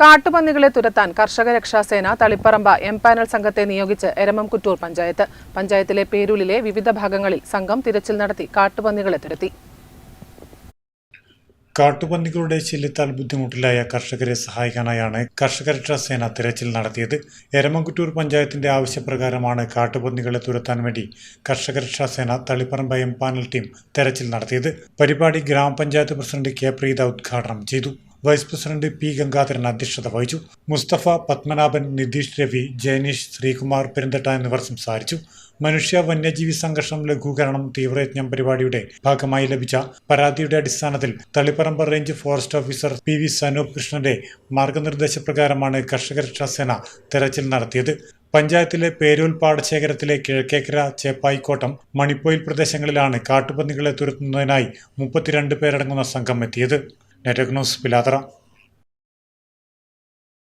കാട്ടുപന്നികളെ തുരത്താൻ കർഷക രക്ഷാസേന തളിപ്പറമ്പ എം പാനൽ സംഘത്തെ നിയോഗിച്ച് എരമംകുറ്റൂർ പഞ്ചായത്ത്. പഞ്ചായത്തിലെ പേരൂലിലെ വിവിധ ഭാഗങ്ങളിൽ സംഘം തിരച്ചിൽ നടത്തി കാട്ടുപന്നികളെ തുരത്തി. കാട്ടുപന്നികളുടെ ശല്യത്താൽ ബുദ്ധിമുട്ടിലായ കർഷകരെ സഹായിക്കാനായാണ് കർഷക രക്ഷാസേന തിരച്ചിൽ നടത്തിയത്. എരമംകുറ്റൂർ പഞ്ചായത്തിന്റെ ആവശ്യപ്രകാരമാണ് കാട്ടുപന്നികളെ തുരത്താൻ വേണ്ടി കർഷക രക്ഷാസേന തളിപ്പറമ്പ എം പാനൽ ടീം തെരച്ചിൽ നടത്തിയത്. പരിപാടി ഗ്രാമപഞ്ചായത്ത് പ്രസിഡന്റ് കെ പ്രീത ഉദ്ഘാടനം ചെയ്തു. വൈസ് പ്രസിഡന്റ് പി ഗംഗാധരൻ അധ്യക്ഷത വഹിച്ചു. മുസ്തഫ പത്മനാഭൻ നിതീഷ് രവി ജയനീഷ് ശ്രീകുമാർ പെരുന്തട്ട എന്നിവർ സംസാരിച്ചു. മനുഷ്യ വന്യജീവി സംഘർഷം ലഘൂകരണം തീവ്രയജ്ഞം പരിപാടിയുടെ ഭാഗമായി ലഭിച്ച പരാതിയുടെ അടിസ്ഥാനത്തിൽ Taliparamba range forest officer P V Sanoop കൃഷ്ണന്റെ മാർഗനിർദ്ദേശപ്രകാരമാണ് കർഷക രക്ഷാ സേന തെരച്ചിൽ നടത്തിയത്. പഞ്ചായത്തിലെ പേരൂൽ പാടശേഖരത്തിലെ കിഴക്കേക്കര ചേപ്പായിക്കോട്ടം മണിപ്പോയിൽ പ്രദേശങ്ങളിലാണ് കാട്ടുപന്നികളെ തുരത്തുന്നതിനായി മുപ്പത്തിരണ്ട് പേരടങ്ങുന്ന സംഘം എത്തിയത്. നെറ്റക് ന്യൂസ് പിലാതറ